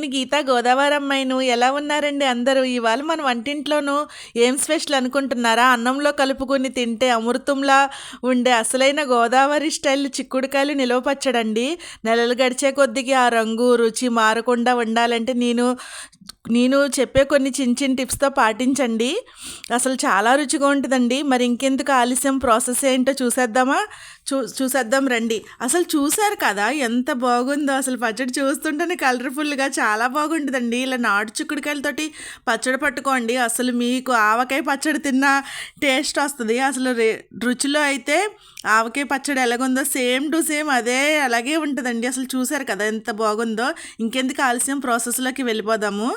నేను గీత గోదావరి అమ్మాయిను ఎలా ఉన్నారండి అందరూ? ఇవాళ మన వంటింట్లోనూ ఏం స్పెషల్ అనుకుంటున్నారా? అన్నంలో కలుపుకొని తింటే అమృతంలా ఉండే అసలైన గోదావరి స్టైల్ చిక్కుడుకాయలు నిలవ పచ్చడండి. నెలలు గడిచే కొద్దికి ఆ రంగు రుచి మారకుండా ఉండాలంటే నేను నేను చెప్పే కొన్ని చిన్న చిన్న టిప్స్తో పాటించండి. అసలు చాలా రుచిగా ఉంటుందండి. మరి ఇంకెందుకు ఆలస్యం? ప్రాసెస్ ఏంటో చూసేద్దామా? చూ చూసేద్దాం రండి. అసలు చూశారు కదా ఎంత బాగుందో. అసలు పచ్చడి చూస్తుంటేనే కలర్ఫుల్గా చాలా బాగుంటుందండి. ఇలా నాటు చిక్కుడుకాయలతోటి పచ్చడి పట్టుకోండి. అసలు మీకు ఆవకాయ పచ్చడి తిన్న టేస్ట్ వస్తుంది. అసలు రే రుచిలో అయితే ఆవకాయ పచ్చడి ఎలాగుందో సేమ్ టు సేమ్ అదే అలాగే ఉంటుందండి. అసలు చూశారు కదా ఎంత బాగుందో. ఇంకెందుకు ఆలస్యం? ప్రాసెస్లోకి వెళ్ళిపోదాము.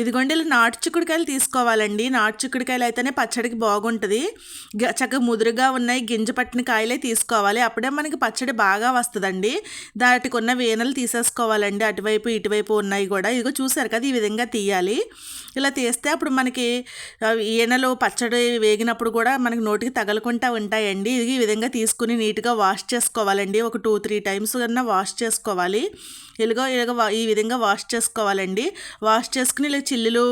ఇదిగోండి ఇలా నాటు చిక్కుడుకాయలు తీసుకోవాలండి. నాటు చిక్కుడుకాయలు అయితేనే పచ్చడికి బాగుంటుంది. చక్కగా ముదురుగా ఉన్నాయి గింజ పట్టిన కాయలే తీసుకోవాలి. అప్పుడే మనకి పచ్చడి బాగా వస్తుందండి. దాటికి ఉన్న వేనలు తీసేసుకోవాలండి. అటువైపు ఇటువైపు ఉన్నాయి కూడా. ఇదిగో చూసారు కదా ఈ విధంగా తీయాలి. ఇలా తీస్తే అప్పుడు మనకి ఈనలు ఈనెలు పచ్చడి వేగినప్పుడు కూడా మనకి నోటికి తగలకుండా ఉంటాయండి. ఇది ఈ విధంగా తీసుకుని నీట్గా వాష్ చేసుకోవాలండి. ఒక టూ త్రీ టైమ్స్ కన్నా వాష్ చేసుకోవాలి. ఇలాగో ఇలాగ ఈ విధంగా వాష్ చేసుకోవాలండి. వాష్ చేసుకుని ఇలా చిల్లులు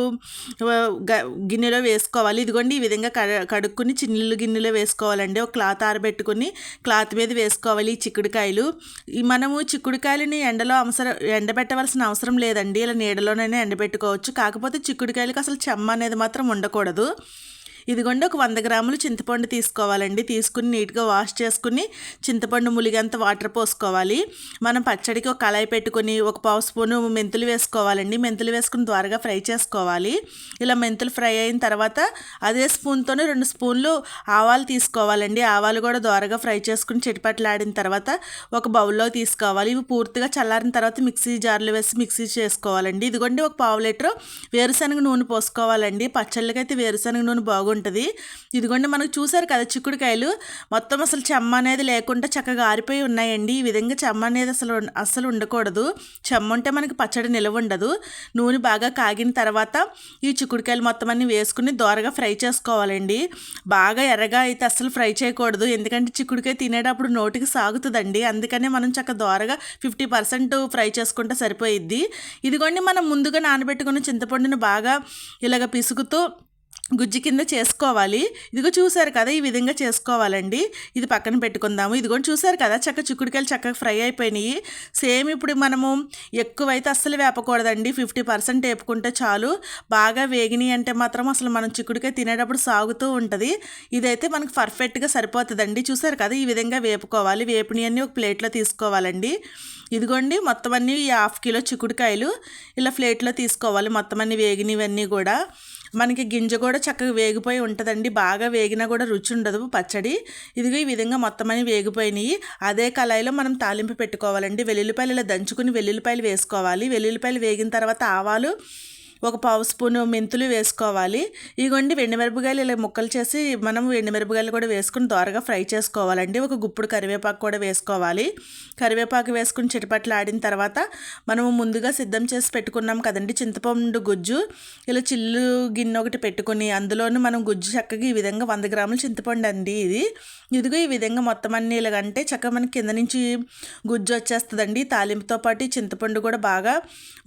గిన్నెలో వేసుకోవాలి. ఇదిగోండి ఈ విధంగా కడుక్కుని చిల్లులు గిన్నెలో వేసుకోవాలండి. ఒక క్లాత్ ఆరబెట్టుకుని క్లాత్ మీద వేసుకోవాలి ఈ చిక్కుడుకాయలు. ఈ మనము చిక్కుడుకాయలని ఎండలో అవసరం ఎండబెట్టవలసిన అవసరం లేదండి. ఇలా నీడలోనైనా ఎండబెట్టుకోవచ్చు. కాకపోతే చిక్కుడుకాయలకు అసలు చెమ్మ అనేది మాత్రం ఉండకూడదు. ఇదిగోండి ఒక వంద గ్రాములు చింతపండు తీసుకోవాలండి. తీసుకుని నీట్గా వాష్ చేసుకుని చింతపండు ములిగంత వాటర్ పోసుకోవాలి. మనం పచ్చడికి ఒక కళాయి పెట్టుకొని ఒక పావు స్పూను మెంతులు వేసుకోవాలండి. మెంతులు వేసుకుని త్వరగా ఫ్రై చేసుకోవాలి. ఇలా మెంతులు ఫ్రై అయిన తర్వాత అదే స్పూన్తోనే రెండు స్పూన్లు ఆవాలు తీసుకోవాలండి. ఆవాలు కూడా దోరగా ఫ్రై చేసుకుని చెటిపట్లాడిన తర్వాత ఒక బౌల్లో తీసుకోవాలి. ఇవి పూర్తిగా చల్లారిన తర్వాత మిక్సీ జార్లో వేసి మిక్సీ చేసుకోవాలండి. ఇదిగోండి ఒక పావు లీటర్ వేరుశనగ నూనె పోసుకోవాలండి. పచ్చళ్ళకైతే వేరుశనగ నూనె బాగుంటుంది. ఇదిగోండి మనకు చూసారు కదా చిక్కుడుకాయలు. మొత్తం అసలు చెమ్మ అనేది లేకుండా చక్కగా ఆరిపోయి ఉన్నాయండి. ఈ విధంగా చెమ్మ అనేది అసలు అస్సలు ఉండకూడదు. చెమ్మ ఉంటే మనకి పచ్చడి నిలవ ఉండదు. నూనె బాగా కాగిన తర్వాత ఈ చిక్కుడుకాయలు మొత్తం అన్ని వేసుకుని దోరగా ఫ్రై చేసుకోవాలండి. బాగా ఎర్రగా అయితే అస్సలు ఫ్రై చేయకూడదు. ఎందుకంటే చిక్కుడుకాయ తినేటప్పుడు నోటికి సాగుతుందండి. అందుకనే మనం చక్క దోరగా ఫిఫ్టీ పర్సెంట్ ఫ్రై చేసుకుంటే సరిపోయిద్ది. ఇదిగోండి మనం ముందుగా నానబెట్టుకున్న చింతపండుని బాగా ఇలాగ పిసుకుతూ గుజ్జు కింద చేసుకోవాలి. ఇదిగో చూసారు కదా ఈ విధంగా చేసుకోవాలండి. ఇది పక్కన పెట్టుకుందాము. ఇదిగో చూసారు కదా చక్క చిక్కుడుకాయలు చక్కగా ఫ్రై అయిపోయినాయి. సేమ్ ఇప్పుడు మనము ఎక్కువైతే అస్సలు వేపకూడదండి. ఫిఫ్టీ పర్సెంట్ వేపుకుంటే చాలు. బాగా వేగినాయి అంటే మాత్రం అసలు మనం చిక్కుడుకాయ తినేటప్పుడు సాగుతూ ఉంటుంది. ఇదైతే మనకు పర్ఫెక్ట్గా సరిపోతుందండి. చూసారు కదా ఈ విధంగా వేపుకోవాలి. వేపుని అన్నీ ఒక ప్లేట్లో తీసుకోవాలండి. ఇదిగోండి మొత్తం అన్నీ ఈ హాఫ్ కిలో చిక్కుడుకాయలు ఇలా ప్లేట్లో తీసుకోవాలి. మొత్తం అన్ని వేగినవన్నీ కూడా. మనకి గింజ కూడా చక్కగా వేగిపోయి ఉంటుందండి. బాగా వేగినా కూడా రుచి ఉండదు పచ్చడి. ఇదిగో ఈ విధంగా మొత్తం అని వేగిపోయినాయి. అదే కళాయిలో మనం తాలింపు పెట్టుకోవాలండి. వెల్లుల్లిపాయలు ఇలా దంచుకుని వెల్లుల్లిపాయలు వేసుకోవాలి. వెల్లుల్లిపాయలు వేగిన తర్వాత ఆవాలు ఒక పావు స్పూను మెంతులు వేసుకోవాలి. ఇగోండి వెండిమిరపకాయలు ఇలా ముక్కలు చేసి మనం వెండిమిరపకాయలు కూడా వేసుకుని దోరగా ఫ్రై చేసుకోవాలండి. ఒక గుప్పుడు కరివేపాకు కూడా వేసుకోవాలి. కరివేపాకు వేసుకుని చిటపట్లు ఆడిన తర్వాత మనము ముందుగా సిద్ధం చేసి పెట్టుకున్నాం కదండి చింతపండు గుజ్జు. ఇలా చిల్లు గిన్నె ఒకటి పెట్టుకుని అందులోనూ మనం గుజ్జు చక్కగా ఈ విధంగా వంద గ్రాముల చింతపండు అండి ఇది. ఇదిగో ఈ విధంగా మొత్తం అన్ని ఇలాగంటే చక్కగా మనకి కింద నుంచి గుజ్జు వచ్చేస్తుందండి. తాలింపుతో పాటు చింతపండు కూడా బాగా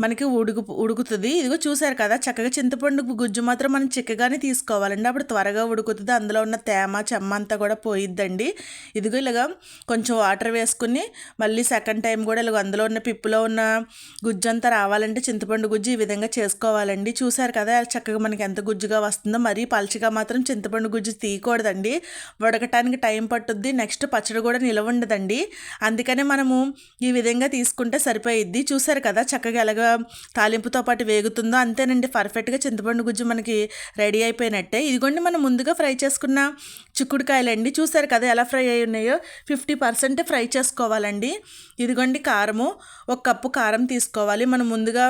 మనకి ఉడుకు ఉడుకుతుంది. ఇదిగో చూసారు కదా చక్కగా చింతపండు గుజ్జు మాత్రం మనం చిక్కగానే తీసుకోవాలండి. అప్పుడు త్వరగా ఉడుకుతుంది అందులో ఉన్న తేమ చెమ్మ అంతా కూడా పోయిద్దండి. ఇదిగో ఇలాగా కొంచెం వాటర్ వేసుకుని మళ్ళీ సెకండ్ టైం కూడా ఇలాగ అందులో ఉన్న పిప్పులో ఉన్న గుజ్జు అంతా రావాలంటే చింతపండు గుజ్జు ఈ విధంగా చేసుకోవాలండి. చూసారు కదా చక్కగా మనకి ఎంత గుజ్జుగా వస్తుందో మరీ పలచగా మాత్రం చింతపండు గుజ్జు తీయకూడదండి. ఉడకటానికి టైం పట్టుద్ది నెక్స్ట్ పచ్చడి కూడా నిలవ ఉండదండి. అందుకనే మనము ఈ విధంగా తీసుకుంటే సరిపోయిద్ది. చూసారు కదా చక్కగా ఎలాగ తాలింపుతో పాటు వేగుతుందో అంతేనండి. పర్ఫెక్ట్గా చింతపండు గుజ్జు మనకి రెడీ అయిపోయినట్టే. ఇదిగోండి మనం ముందుగా ఫ్రై చేసుకున్న చిక్కుడుకాయలండి. చూసారు కదా ఎలా ఫ్రై అయి ఉన్నాయో? ఫిఫ్టీ పర్సెంట్ ఫ్రై చేసుకోవాలండి. ఇదిగోండి కారము. ఒక కప్పు కారం తీసుకోవాలి. మనం ముందుగా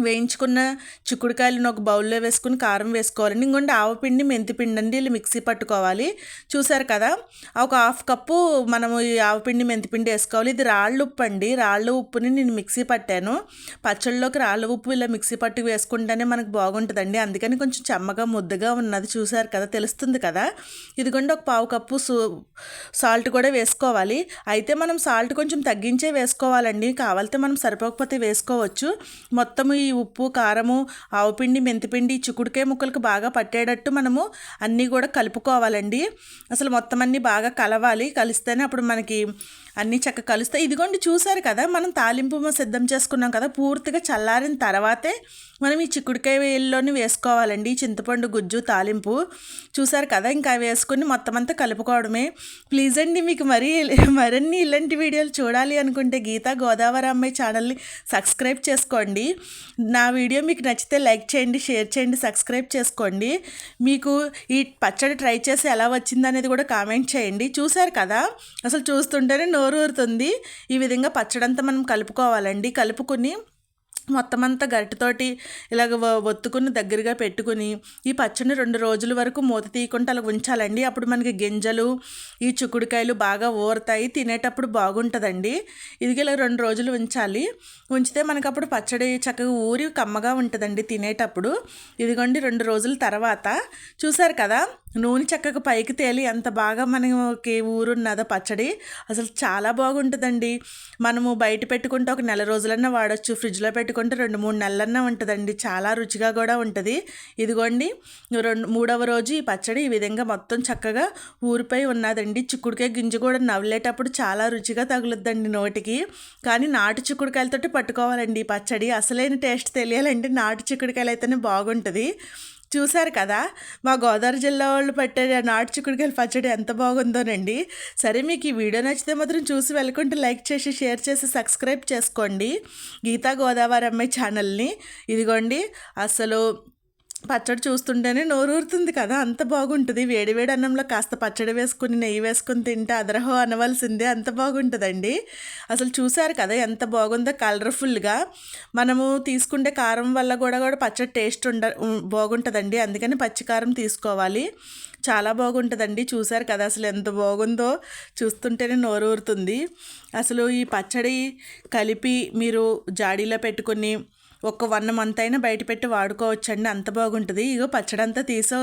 వేయించుకున్న చిక్కుడుకాయలను ఒక బౌల్లో వేసుకుని కారం వేసుకోవాలండి. ఇంకొండి ఆవపిండి మెంతిపిండి అండి వీళ్ళు మిక్సీ పట్టుకోవాలి. చూసారు కదా? ఒక హాఫ్ కప్పు మనము ఈ ఆవపిండి మెంతిపిండి వేసుకోవాలి. ఇది రాళ్ళు ఉప్పు అండి. రాళ్ళ ఉప్పుని నేను మిక్సీ పట్టాను. పచ్చళ్ళలోకి రాళ్ళ ఉప్పు ఇలా మిక్సీ పట్టు వేసుకుంటేనే మనకు బాగుంటుందండి. అందుకని కొంచెం చెమ్మగా ముద్దగా ఉన్నది చూసారు కదా? తెలుస్తుంది కదా? ఇదిగోండి ఒక పావు కప్పు సాల్ట్ కూడా వేసుకోవాలి. అయితే మనం సాల్ట్ కొంచెం తగ్గించే వేసుకోవాలండి. కావాలితే మనం సరిపోకపోతే వేసుకోవచ్చు. మొత్తం ఈ ఉప్పు కారము ఆవుపిండి మెంతిపిండి చిక్కుడుకాయ ముక్కలకు బాగా పట్టేటట్టు మనము అన్నీ కూడా కలుపుకోవాలండి. అసలు మొత్తం అన్నీ బాగా కలవాలి. కలిస్తేనే అప్పుడు మనకి అన్నీ చక్క కలుస్తాయి. ఇదిగోండి చూసారు కదా మనం తాలింపు సిద్ధం చేసుకున్నాం కదా పూర్తిగా చల్లారిన తర్వాతే మనం ఈ చిక్కుడుకాయ వేయల్లోని వేసుకోవాలండి. చింతపండు గుజ్జు తాలింపు చూసారు కదా ఇంకా వేసుకుని మొత్తం అంతా కలుపుకోవడమే. ప్లీజ్ అండి మీకు మరీ మరిన్ని ఇలాంటి వీడియోలు చూడాలి అనుకుంటే గీతా గోదావరి అమ్మాయి ఛానల్ని సబ్స్క్రైబ్ చేసుకోండి. నా వీడియో మీకు నచ్చితే లైక్ చేయండి షేర్ చేయండి సబ్స్క్రైబ్ చేసుకోండి. మీకు ఈ పచ్చడి ట్రై చేసి ఎలా వచ్చిందనేది కూడా కామెంట్ చేయండి. చూసారు కదా అసలు చూస్తుంటేనే నో ఊరుతుంది ఈ విధంగా పచ్చడంతా మనం కలుపుకోవాలండి. కలుపుకొని మొత్తం అంతా గరిటతోటి ఇలాగ ఒత్తుకుని దగ్గరగా పెట్టుకుని ఈ పచ్చడిని రెండు రోజుల వరకు మూత తీయకుండా అలా ఉంచాలండి. అప్పుడు మనకి గింజలు ఈ చుక్కుడుకాయలు బాగా ఊరుతాయి. తినేటప్పుడు బాగుంటుందండి. ఇది ఇలా రెండు రోజులు ఉంచాలి. ఉంచితే మనకు అప్పుడు పచ్చడి చక్కగా ఊరి కమ్మగా ఉంటుందండి తినేటప్పుడు. ఇదిగోండి రెండు రోజుల తర్వాత. చూసారు కదా? నూనె చక్కగా పైకి తేలి ఎంత బాగా మనకి ఊరున్నదో పచ్చడి అసలు చాలా బాగుంటుందండి. మనము బయట పెట్టుకుంటే ఒక నెల రోజులన్నా వాడచ్చు ఫ్రిడ్జ్లో పెట్టుకుంటే రెండు మూడు నెలలన్నా ఉంటుందండి. చాలా రుచిగా కూడా ఉంటుంది. ఇదిగోండి రెండు మూడవ రోజు ఈ పచ్చడి ఈ విధంగా మొత్తం చక్కగా ఊరిపోయి ఉన్నదండి. చిక్కుడుకాయ గింజ కూడా నవ్వులేటప్పుడు చాలా రుచిగా తగులుద్దండి నోటికి. కానీ నాటు చిక్కుడుకాయలతోటి పట్టుకోవాలండి ఈ పచ్చడి. అసలైన టేస్ట్ తెలియాలంటే నాటు చిక్కుడుకాయలు అయితేనే బాగుంటుంది. చూశారు కదా? మా గోదావరి జిల్లా వాళ్ళు పట్టే నాటు చిక్కుడుకాయలు పచ్చడి ఎంత బాగుందోనండి. సరే మీకు ఈ వీడియో నచ్చితే మాత్రం చూసి వెళ్ళకుంటే లైక్ చేసి షేర్ చేసి సబ్స్క్రైబ్ చేసుకోండి. గీతా గోదావరి అమ్మాయి ఛానల్ని. ఇదిగోండి అసలు పచ్చడి చూస్తుంటేనే నోరూరుతుంది కదా. అంత బాగుంటుంది. వేడివేడి అన్నంలో కాస్త పచ్చడి వేసుకుని నెయ్యి వేసుకుని తింటే అదరహో అనవలసిందే. అంత బాగుంటుందండి. అసలు చూసారు కదా ఎంత బాగుందో కలర్ఫుల్గా. మనము తీసుకుంటే కారం వల్ల కూడా కూడా పచ్చడి టేస్ట్ ఉండ బాగుంటుందండి. అందుకని పచ్చికారం తీసుకోవాలి. చాలా బాగుంటుందండి. చూసారు కదా అసలు ఎంత బాగుందో. చూస్తుంటేనే నోరూరుతుంది. అసలు ఈ పచ్చడి కలిపి మీరు జాడీలో పెట్టుకుని ఒక వన్ మంత్ అయినా బయట పెట్టి వాడుకోవచ్చండి. అంత బాగుంటుంది. ఇగో పచ్చడి అంతా తీసి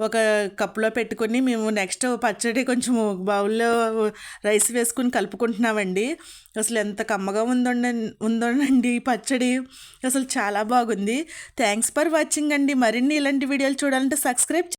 ఒక కప్పులో పెట్టుకొని మేము నెక్స్ట్ పచ్చడి కొంచెం బౌల్లో రైస్ వేసుకుని కలుపుకుంటున్నామండి. అసలు ఎంత కమ్మగా ఉందండి ఉందోనండి ఈ పచ్చడి. అసలు చాలా బాగుంది. థ్యాంక్స్ ఫర్ వాచింగ్ అండి. మరిన్ని ఇలాంటి వీడియోలు చూడాలంటే సబ్స్క్రైబ్